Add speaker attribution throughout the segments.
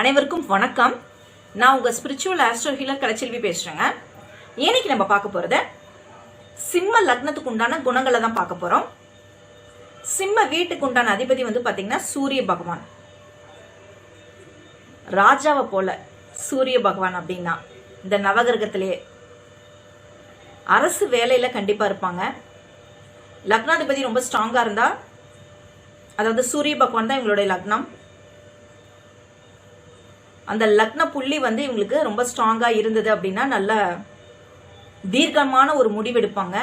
Speaker 1: அனைவருக்கும் வணக்கம். நான் உங்க ஸ்பிரிச்சுவல் ஆஸ்ட்ரோ ஹீலர் கலைச்செல்வி பேசுறேங்க. இன்னைக்கு நம்ம பார்க்க போறது சிம்ம லக்னத்துக்கு உண்டான குணங்களை தான் பார்க்க போறோம். சிம்ம வீட்டுக்கு உண்டான அதிபதி வந்து பாத்தீங்கன்னா சூரிய பகவான். ராஜாவை போல சூரிய பகவான் அப்படின்னா இந்த நவகிரகத்திலேயே அரசு வேலையில கண்டிப்பா இருப்பாங்க. லக்னாதிபதி ரொம்ப ஸ்ட்ராங்கா இருந்தா அதாவது சூரிய பகவான் தான் இவங்களுடைய லக்னம். அந்த லக்ன புள்ளி வந்து இவங்களுக்கு ரொம்ப ஸ்ட்ராங்கா இருந்தது அப்படின்னா நல்ல தீர்க்கமான ஒரு முடிவெடுப்பாங்க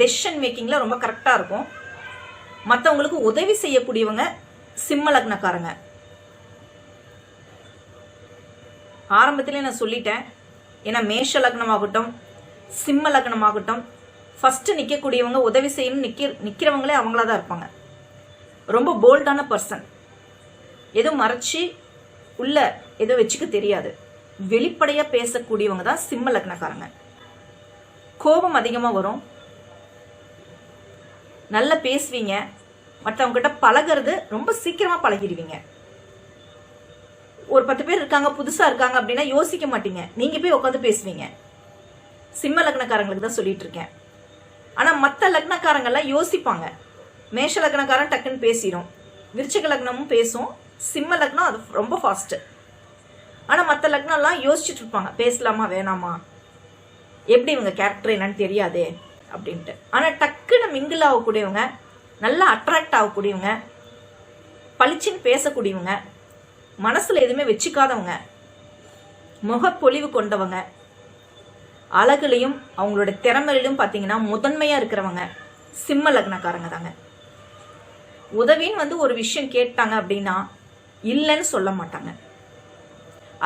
Speaker 1: டெசிஷன் மேக்கிங்ல ரொம்ப கரெக்டா இருக்கும். மற்றவங்களுக்கு உதவி செய்யக்கூடியவங்க சிம்ம லக்னக்காரங்க. ஆரம்பத்திலே நான் சொல்லிட்டேன். ஏன்னா மேஷ லக்னமாகட்டும் சிம்ம லக்னமாகட்டும் ஃபர்ஸ்ட் நிற்கக்கூடியவங்க உதவி செய்யணும் நிக்க நிற்கிறவங்களே அவங்களா தான் இருப்பாங்க. ரொம்ப போல்டான பர்சன் எதுவும் மறைச்சி உள்ள எதோ வச்சுக்க தெரியாது. வெளிப்படையா பேசக்கூடியவங்க தான் சிம்ம லக்னக்காரங்க. கோபம் அதிகமா வரும். நல்லா பேசுவீங்க. மற்றவங்க கிட்ட பழகிறது ரொம்ப சீக்கிரமா பழகிடுவீங்க. ஒரு பத்து பேர் இருக்காங்க புதுசா இருக்காங்க அப்படின்னா யோசிக்க மாட்டீங்க. நீங்க போய் உட்காந்து பேசுவீங்க. சிம்ம லக்னக்காரங்களுக்கு தான் சொல்லிட்டு இருக்கேன். ஆனா மற்ற லக்னக்காரங்கெல்லாம் யோசிப்பாங்க. மேஷ லக்னக்காரன் டக்குன்னு பேசிடும் விருச்சிக லக்னமும் பேசும். சிம்ம லக்னம் அது ரொம்ப ஃபாஸ்ட்டு ஆனால் மற்ற லக்னம்லாம் யோசிச்சுட்டு இருப்பாங்க. பேசலாமா வேணாமா? எப்படி இவங்க கேரக்டர் என்னன்னு தெரியாதே அப்படின்ட்டு. ஆனால் டக்குன்னு மிங்கிள் ஆகக்கூடியவங்க நல்லா அட்ராக்ட் ஆகக்கூடியவங்க பளிச்சுன்னு பேசக்கூடியவங்க மனசில் எதுவுமே வச்சுக்காதவங்க முகப்பொழிவு கொண்டவங்க அழகுலையும் அவங்களோட திறமையிலும் பார்த்தீங்கன்னா முதன்மையாக இருக்கிறவங்க சிம்ம லக்னக்காரங்க தாங்க. உதவின்னு வந்து ஒரு விஷயம் கேட்டாங்க அப்படின்னா இல்லைன்னு சொல்ல மாட்டாங்க.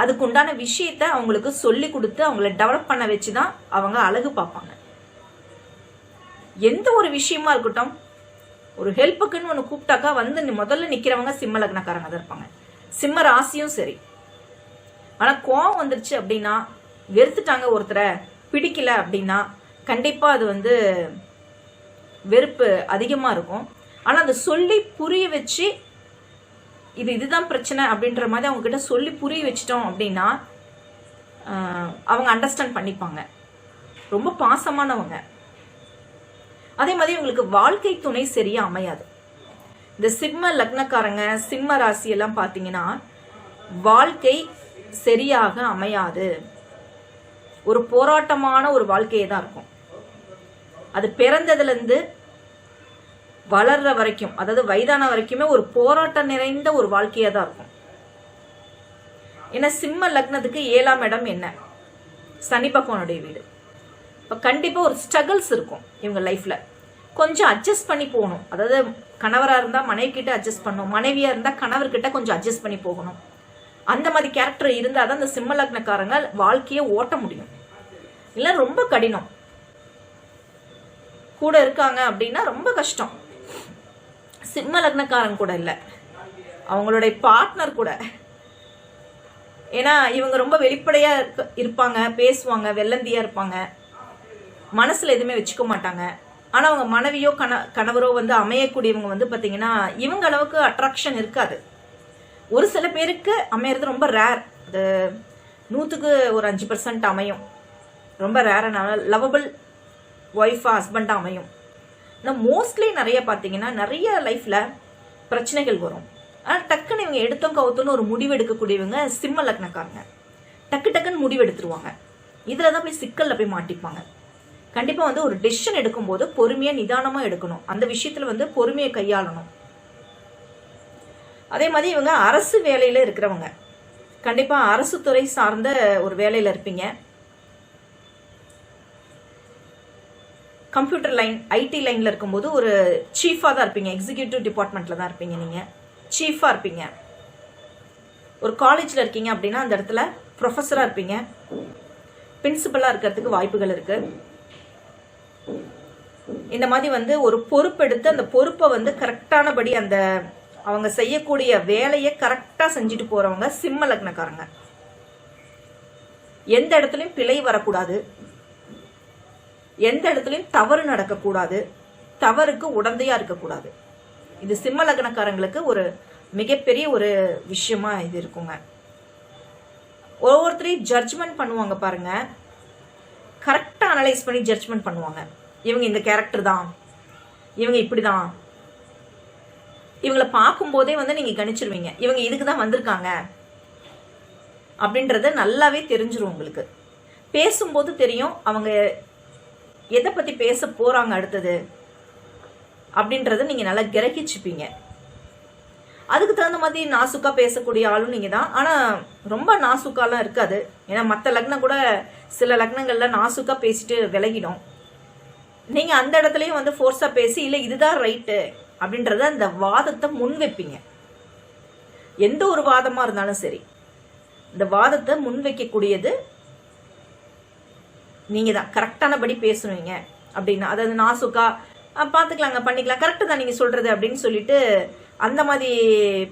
Speaker 1: அதுக்கு உண்டான விஷயத்த அவங்களுக்கு சொல்லி கொடுத்து அவங்கள டெவலப் பண்ண வச்சு தான் அவங்க அழகு பார்ப்பாங்க. எந்த ஒரு விஷயமா இருக்கட்டும் ஒரு ஹெல்ப்புக்குன்னு ஒன்று கூப்பிட்டாக்கா வந்து முதல்ல நிற்கிறவங்க சிம்ம லக்னக்காரங்க தான் இருப்பாங்க. சிம்ம ராசியும் சரி. ஆனால் கோவம் வந்துருச்சு அப்படின்னா வெறுத்துட்டாங்க ஒருத்தரை பிடிக்கல அப்படின்னா கண்டிப்பாக அது வந்து வெறுப்பு அதிகமாக இருக்கும். ஆனால் அதை சொல்லி புரிய வச்சு இது இதுதான் பிரச்சனை அப்படின்ற மாதிரி அவங்க கிட்ட சொல்லி புரிய வச்சிட்டோம் அப்படின்னா அவங்க அண்டர்ஸ்டாண்ட் பண்ணிப்பாங்க. ரொம்ப பாசமானவங்க. அதே மாதிரி உங்களுக்கு வாழ்க்கை துணை சரியா அமையாது. இந்த சிம்ம லக்னக்காரங்க சிம்ம ராசி எல்லாம் பார்த்தீங்கன்னா வாழ்க்கை சரியாக அமையாது. ஒரு போராட்டமான ஒரு வாழ்க்கையே தான் இருக்கும். அது பிறந்ததுல இருந்து வளர்ற வரைக்கும் அதாவது வயதான வரைக்குமே ஒரு போராட்டம் நிறைந்த ஒரு வாழ்க்கையா தான் இருக்கும். ஏன்னா சிம்ம லக்னத்துக்கு ஏழாம் இடம் என்ன? சனி பகவானுடைய வீடு. இப்போ கண்டிப்பாக ஒரு ஸ்ட்ரகிள்ஸ் இருக்கும் இவங்க லைஃப்ல கொஞ்சம் அட்ஜஸ்ட் பண்ணி போகணும். அதாவது கணவராக இருந்தால் மனைவி கிட்ட அட்ஜஸ்ட் பண்ணணும். மனைவியாக இருந்தால் கணவர்கிட்ட கொஞ்சம் அட்ஜஸ்ட் பண்ணி போகணும். அந்த மாதிரி கேரக்டர் இருந்தால் தான் இந்த சிம்ம லக்னக்காரங்க வாழ்க்கையை ஓட்ட முடியும். இல்லை ரொம்ப கடினம். கூட இருக்காங்க அப்படின்னா ரொம்ப கஷ்டம். சிம்ம லக்னக்காரன் கூட இல்லை. அவங்களுடைய பார்ட்னர் கூட. ஏன்னா இவங்க ரொம்ப வெளிப்படையா இருப்பாங்க பேசுவாங்க வெள்ளந்தியா இருப்பாங்க. மனசுல எதுவுமே வச்சுக்க மாட்டாங்க. ஆனா அவங்க மனைவியோ கண கணவரோ வந்து அமையக்கூடியவங்க வந்து பாத்தீங்கன்னா இவங்க அளவுக்கு அட்ராக்ஷன் இருக்காது. ஒரு சில பேருக்கு அமையறது ரொம்ப ரேர் அது நூற்றுக்கு ஒரு அஞ்சு பர்சன்ட் அமையும். ரொம்ப ரேரான லவபிள் ஒய்ஃபா ஹஸ்பண்டாக அமையும். ஆனால் மோஸ்ட்லி நிறைய பார்த்தீங்கன்னா நிறைய லைஃப்பில் பிரச்சனைகள் வரும். ஆனால் டக்குன்னு இவங்க எடுத்தோம் கவுத்தோன்னு ஒரு முடிவு எடுக்கக்கூடியவங்க சிம்ம லக்னக்காரங்க. டக்கு டக்குன்னு முடிவு எடுத்துருவாங்க இதில் தான் போய் சிக்கலில் போய் மாட்டிப்பாங்க. கண்டிப்பாக வந்து ஒரு டெசிஷன் எடுக்கும்போது பொறுமையாக நிதானமாக எடுக்கணும். அந்த விஷயத்தில் வந்து பொறுமையை கையாளணும். அதே மாதிரி இவங்க அரசு வேலையில் இருக்கிறவங்க. கண்டிப்பாக அரசு துறை சார்ந்த ஒரு வேலையில் இருப்பீங்க. கம்ப்யூட்டர் லைன் ஐடி லைனில் இருக்கும்போது ஒரு சீஃபாக தான் இருப்பீங்க. எக்ஸிக்யூட்டிவ் டிபார்ட்மெண்ட்டில் தான் இருப்பீங்க நீங்கள் சீஃபாக இருப்பீங்க. ஒரு காலேஜில் இருக்கீங்க அப்படின்னா அந்த இடத்துல ப்ரொஃபஸராக இருப்பீங்க. பிரின்சிபலாக இருக்கிறதுக்கு வாய்ப்புகள் இருக்குது இந்த மாதிரி வந்து ஒரு பொறுப்பெடுத்து அந்த பொறுப்பை வந்து கரெக்டானபடி அந்த அவங்க செய்யக்கூடிய வேலையை கரெக்டாக செஞ்சுட்டு போகிறவங்க சிம்ம லக்னக்காரங்க. எந்த இடத்துலையும் பிழை வரக்கூடாது. எந்த இடத்துலையும் தவறு நடக்கக்கூடாது. தவறுக்கு உடந்தையா இருக்கக்கூடாது. இது சிம்ம லக்னக்காரங்களுக்கு ஒரு மிகப்பெரிய ஒரு விஷயமா இது இருக்குங்க. ஒவ்வொருத்தரையும் ஜட்ஜ்மெண்ட் பண்ணுவாங்க பாருங்க. கரெக்டாக அனலைஸ் பண்ணி ஜட்ஜ்மெண்ட் பண்ணுவாங்க. இவங்க இந்த கேரக்டர் தான். இவங்க இப்படி தான் இவங்கள பார்க்கும்போதே வந்து நீங்கள் கணிச்சிருவீங்க. இவங்க இதுக்கு தான் வந்திருக்காங்க. அப்படின்றத நல்லாவே தெரிஞ்சிரும் உங்களுக்கு. பேசும்போது தெரியும். அவங்க எதை பற்றி பேச போகிறாங்க அடுத்தது? அப்படின்றத நீங்கள் நல்லா கிரகிச்சுப்பீங்க. அதுக்கு தகுந்த மாதிரி நாசுக்கா பேசக்கூடிய ஆளும் நீங்கள் தான். ஆனால் ரொம்ப நாசுக்காலாம் இருக்காது. ஏன்னா மற்ற லக்னம் கூட சில லக்னங்கள்ல நாசுக்கா பேசிட்டு விலகிடும். நீங்கள் அந்த இடத்துலையும் வந்து ஃபோர்ஸாக பேசி இல்லை இதுதான் ரைட்டு அப்படின்றத அந்த வாதத்தை முன் வைப்பீங்க. எந்த ஒரு வாதமாக இருந்தாலும் சரி. இந்த வாதத்தை முன் வைக்கக்கூடியது நீங்கள் தான் கரெக்டானபடி பேசுவீங்க அப்படின்னா. அதாவது நாசுக்கா பார்த்துக்கலாங்க பண்ணிக்கலாம். கரெக்டு தான் நீங்கள் சொல்கிறது அப்படின்னு சொல்லிட்டு அந்த மாதிரி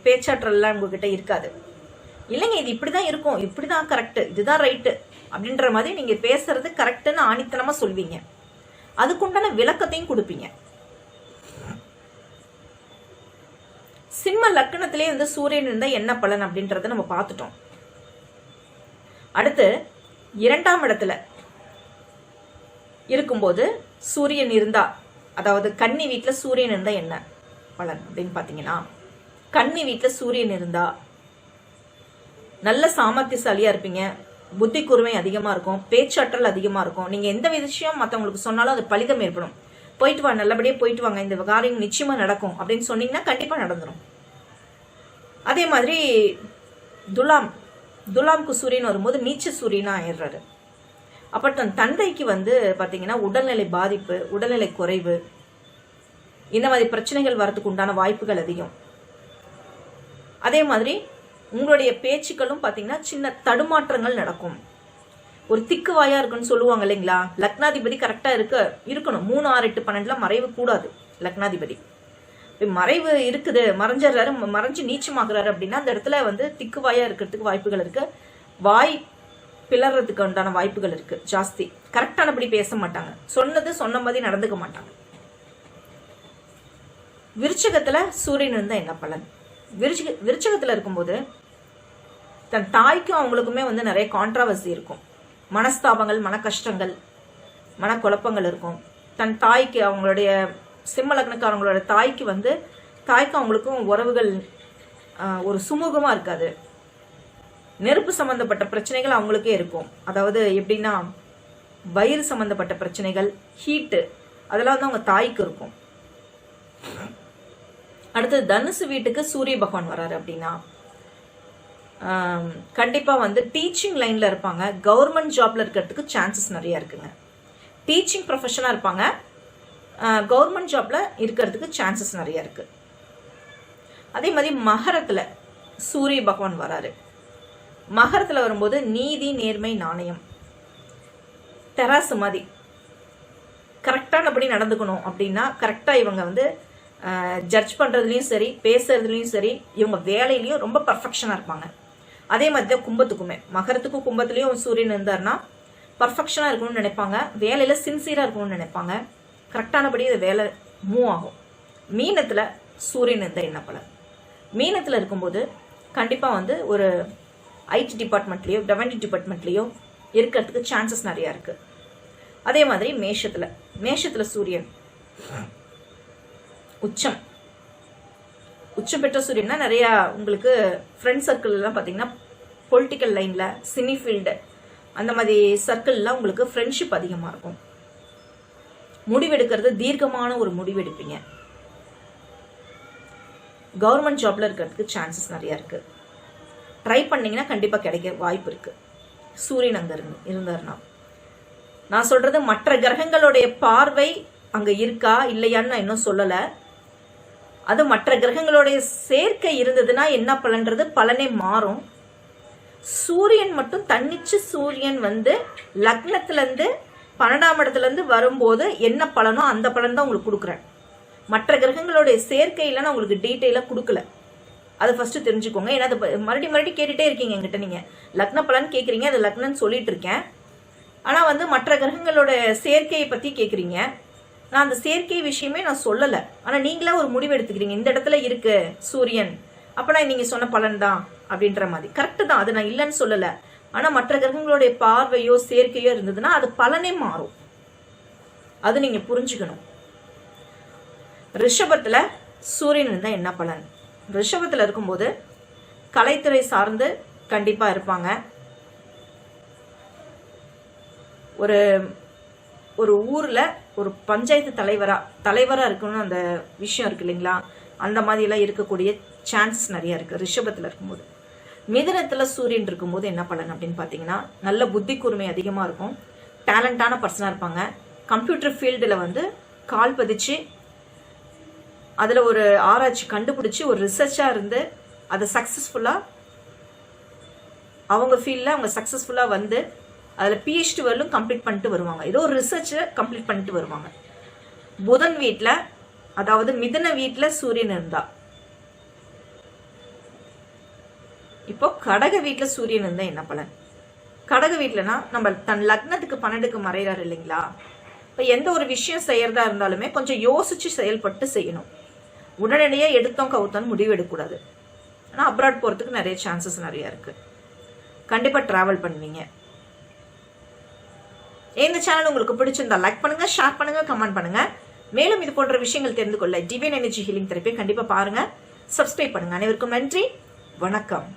Speaker 1: பேச்சாற்றல்லாம் உங்ககிட்ட இருக்காது. இல்லைங்க இது இப்படி தான் இருக்கும். இப்படி தான் கரெக்டு இதுதான் ரைட்டு அப்படின்ற மாதிரி நீங்கள் பேசுறது கரெக்டுன்னு ஆணித்தனமாக சொல்வீங்க. அதுக்குண்டான விளக்கத்தையும் கொடுப்பீங்க. சிம்ம லக்கணத்திலே வந்து சூரியன் இருந்தால் என்ன பலன் அப்படின்றத நம்ம பார்த்துட்டோம். அடுத்து இரண்டாம் இடத்துல இருக்கும்போது சூரியன் இருந்தா அதாவது கன்னி வீட்டில் சூரியன் இருந்தா என்ன பலன் அப்படின்னு பார்த்தீங்கன்னா கன்னி வீட்டில் சூரியன் இருந்தா நல்ல சாமர்த்தியசாலியா இருப்பீங்க புத்தி கூர்மை அதிகமா இருக்கும் பேச்சாற்றல் அதிகமா இருக்கும். நீங்க எந்த விஷயம் மற்றவங்களுக்கு சொன்னாலும் அது பலிதம் ஏற்படும். போயிட்டு வா நல்லபடியாக போயிட்டு வாங்க இந்த காரியம் நிச்சயமா நடக்கும் அப்படின்னு சொன்னீங்கன்னா கண்டிப்பா நடந்துடும் அதே மாதிரி துலாம் துலாம்க்கு சூரியன் வரும்போது நீச்ச சூரியனா ஆயிடுறாரு. அப்போ தன் தந்தைக்கு வந்து பார்த்திங்கன்னா உடல்நிலை பாதிப்பு உடல்நிலை குறைவு. இந்த மாதிரி பிரச்சனைகள் வரத்துக்கு உண்டான வாய்ப்புகள் அதிகம். அதே மாதிரி உங்களுடைய பேச்சுக்களும் பார்த்தீங்கன்னா சின்ன தடுமாற்றங்கள் நடக்கும். ஒரு திக்கு வாயா இருக்குன்னு சொல்லுவாங்க இல்லைங்களா? லக்னாதிபதி கரெக்டா இருக்க இருக்கணும். மூணு ஆறு எட்டு பன்னெண்டில் மறைவு கூடாது லக்னாதிபதி. மறைவு இருக்குது மறைஞ்சிடுறாரு ம- மறைஞ்சு நீச்சமாகறாரு அப்படின்னா அந்த இடத்துல வந்து திக்கு வாயா இருக்கிறதுக்கு வாய்ப்புகள் இருக்கு. வாய் பிளறதுக்கு உண்டான வாய்ப்புகள் இருக்கு. ஜாஸ்தி. கரெக்டானபடி பேச மாட்டாங்க. சொன்னது சொன்ன மாதிரி நடந்துக்க மாட்டாங்க. விருச்சகத்துல சூரியன் இருந்தா என்ன பலன்? விருச்சக விருச்சகத்துல இருக்கும்போது தன் தாய்க்கும் அவங்களுக்குமே வந்து நிறைய கான்ட்ராவர்சி இருக்கும். மனஸ்தாபங்கள் மன கஷ்டங்கள் மனக்குழப்பங்கள் இருக்கும். தன் தாய்க்கு அவங்களுடைய சிம்ம லக்னக்காரங்களோட தாய்க்கு வந்து தாய்க்கும் அவங்களுக்கும் உறவுகள் ஒரு சுமூகமா இருக்காது. நெருப்பு சம்பந்தப்பட்ட பிரச்சனைகள் அவங்களுக்கே இருக்கும். அதாவது எப்படின்னா வயிறு சம்பந்தப்பட்ட பிரச்சனைகள் ஹீட்டு அதெல்லாம் வந்து அவங்க தாய்க்கு இருக்கும். அடுத்தது தனுசு வீட்டுக்கு சூரிய பகவான் வராரு அப்படின்னா கண்டிப்பாக கண்டிப்பா வந்து டீச்சிங் லைன்ல இருப்பாங்க. கவர்மெண்ட் ஜாப்ல இருக்கிறதுக்கு சான்சஸ் நிறைய இருக்குங்க. டீச்சிங் ப்ரொஃபஷனா இருப்பாங்க. கவர்மெண்ட் ஜாப்ல இருக்கிறதுக்கு சான்சஸ் நிறைய இருக்கு. அதே மாதிரி மகரத்துல சூரிய பகவான் வராரு மகரத்துல வரும்போது நீதி நேர்மை நாணயம். தெராசு மாதிரி. கரெக்டானபடி நடந்துக்கணும் அப்படின்னா கரெக்டாக இவங்க வந்து ஜட்ஜ் பண்ணுறதுலையும் சரி பேசுறதுலையும் சரி இவங்க வேலையிலையும் ரொம்ப பர்ஃபெக்ஷனாக இருப்பாங்க. அதே மாதிரி தான் கும்பத்துக்குமே. மகரத்துக்கும் கும்பத்துலேயும் சூரியன் இருந்தாருன்னா பர்ஃபெக்ஷனாக இருக்கணும்னு நினைப்பாங்க. வேலையில் சின்சியராக இருக்கணும்னு நினைப்பாங்க. கரெக்டானபடி அது வேலை மூவ் ஆகும். மீனத்தில் சூரியன் இருந்தால் என்ன பலன் மீனத்தில் இருக்கும்போது கண்டிப்பாக வந்து ஒரு ஐடி டிபார்ட்மெண்ட்லேயோ ரெவன்யூ டிபார்ட்மெண்ட்லேயோ இருக்கிறதுக்கு சான்சஸ் நிறையா இருக்குது அதே மாதிரி மேஷத்தில். மேஷத்தில் சூரியன். உச்சம். உச்சம் பெற்ற சூரியன்னா நிறையா உங்களுக்கு ஃப்ரெண்ட் சர்க்கிள் எல்லாம் பார்த்தீங்கன்னா பொலிட்டிக்கல் லைனில் சினி ஃபீல்டு அந்த மாதிரி சர்க்கிள்லாம் உங்களுக்கு ஃப்ரெண்ட்ஷிப் அதிகமாக இருக்கும். முடிவெடுக்கிறது தீர்க்கமான ஒரு முடிவெடுப்பீங்க. கவர்மெண்ட் ஜாப்ல இருக்கிறதுக்கு சான்சஸ் நிறைய இருக்குது ட்ரை பண்ணீங்கன்னா கண்டிப்பாக கிடைக்க வாய்ப்பு இருக்குது சூரியன் அங்கே இருந்து இருந்தார்னா நான் சொல்கிறது மற்ற கிரகங்களுடைய பார்வை அங்கே இருக்கா இல்லையான்னு நான் இன்னும் சொல்லலை. அது மற்ற கிரகங்களுடைய சேர்க்கை இருந்ததுன்னா என்ன பலன்றது? பலனே மாறும். சூரியன் மட்டும் தன்னிச்சு சூரியன் வந்து லக்னத்துலேருந்து பன்னெண்டாம் இடத்துலேருந்து வரும்போது என்ன பலனோ அந்த பலன் தான் உங்களுக்கு கொடுக்குறேன். மற்ற கிரகங்களுடைய சேர்க்கையில நான் உங்களுக்கு டீட்டெயிலாக கொடுக்கல. அதை ஃபர்ஸ்ட் தெரிஞ்சுக்கோங்க. ஏன்னா அது மறுபடியும் மறுபடியும் கேட்டுட்டே இருக்கீங்க எங்கிட்ட நீங்க. லக்ன பலன் கேட்குறீங்க அது லக்னன்னு சொல்லிட்டு இருக்கேன். ஆனா வந்து மற்ற கிரகங்களோட சேர்க்கையை பத்தி கேட்குறீங்க நான் அந்த சேர்க்கை விஷயமே நான் சொல்லலை. ஆனா நீங்களே ஒரு முடிவு எடுத்துக்கிறீங்க. இந்த இடத்துல இருக்கு சூரியன். அப்பனா நீங்க சொன்ன பலன் தான் அப்படின்ற மாதிரி. கரெக்டு தான். அது நான் இல்லைன்னு சொல்லலை. ஆனா மற்ற கிரகங்களுடைய பார்வையோ சேர்க்கையோ இருந்ததுன்னா அது பலனே மாறும். அது நீங்க புரிஞ்சுக்கணும். ரிஷபத்துல சூரியன் இருந்தால் என்ன பலன்? ரிஷபத்தில் இருக்கும்போது கலைத்துறை சார்ந்து கண்டிப்பாக இருப்பாங்க. ஒரு ஒரு ஊரில் ஒரு பஞ்சாயத்து தலைவராக தலைவராக இருக்கணும்னு அந்த விஷயம் இருக்கு இல்லைங்களா? அந்த மாதிரிலாம் இருக்கக்கூடிய சான்ஸ் நிறையா இருக்குது ரிஷபத்தில் இருக்கும்போது. மிதனத்தில் சூரியன் இருக்கும்போது என்ன பலன் அப்படின்னு பார்த்தீங்கன்னா நல்ல புத்தி கூர்மை அதிகமாக இருக்கும். டேலண்டான பர்சனாக இருப்பாங்க. கம்ப்யூட்டர் ஃபீல்டில் வந்து கால் பதிச்சு அதில் ஒரு ஆராய்ச்சி கண்டுபிடிச்சி ஒரு ரிசர்ச்சாக இருந்து அதை சக்ஸஸ்ஃபுல்லாக அவங்க ஃபீல்டில் அவங்க சக்ஸஸ்ஃபுல்லாக வந்து அதில் பிஹெச்டி வரலும் கம்ப்ளீட் பண்ணிட்டு வருவாங்க. ஏதோ ஒரு ரிசர்ச்சை கம்ப்ளீட் பண்ணிட்டு வருவாங்க. புதன் வீட்டில் அதாவது மிதன வீட்டில் சூரியன் இருந்தா. இப்போ கடக வீட்டில் சூரியன் இருந்தா என்ன பலன்? கடக வீட்டிலனா நம்ம தன் லக்னத்துக்கு பன்னெண்டுக்கு மறைகிறார் இல்லைங்களா? இப்போ எந்த ஒரு விஷயம் செய்யறதா இருந்தாலுமே கொஞ்சம் யோசிச்சு செயல்பட்டு செய்யணும். உடனடியாக எடுத்தோம் கவுத்தோன்னு முடிவு எடுக்கக்கூடாது. ஆனால் அப்ராட் போகிறதுக்கு நிறைய சான்சஸ் நிறைய இருக்கு. கண்டிப்பாக ட்ராவல் பண்ணுவீங்க. இந்த சேனல் உங்களுக்கு பிடிச்சிருந்தா லைக் பண்ணுங்க ஷேர் பண்ணுங்க கமெண்ட் பண்ணுங்க. மேலும் இது போன்ற விஷயங்கள் தெரிந்து கொள்ள டிவைன் எனர்ஜி ஹீலிங் தெரப்பி கண்டிப்பாக பாருங்க. சப்ஸ்கிரைப் பண்ணுங்க. அனைவருக்கும் நன்றி. வணக்கம்.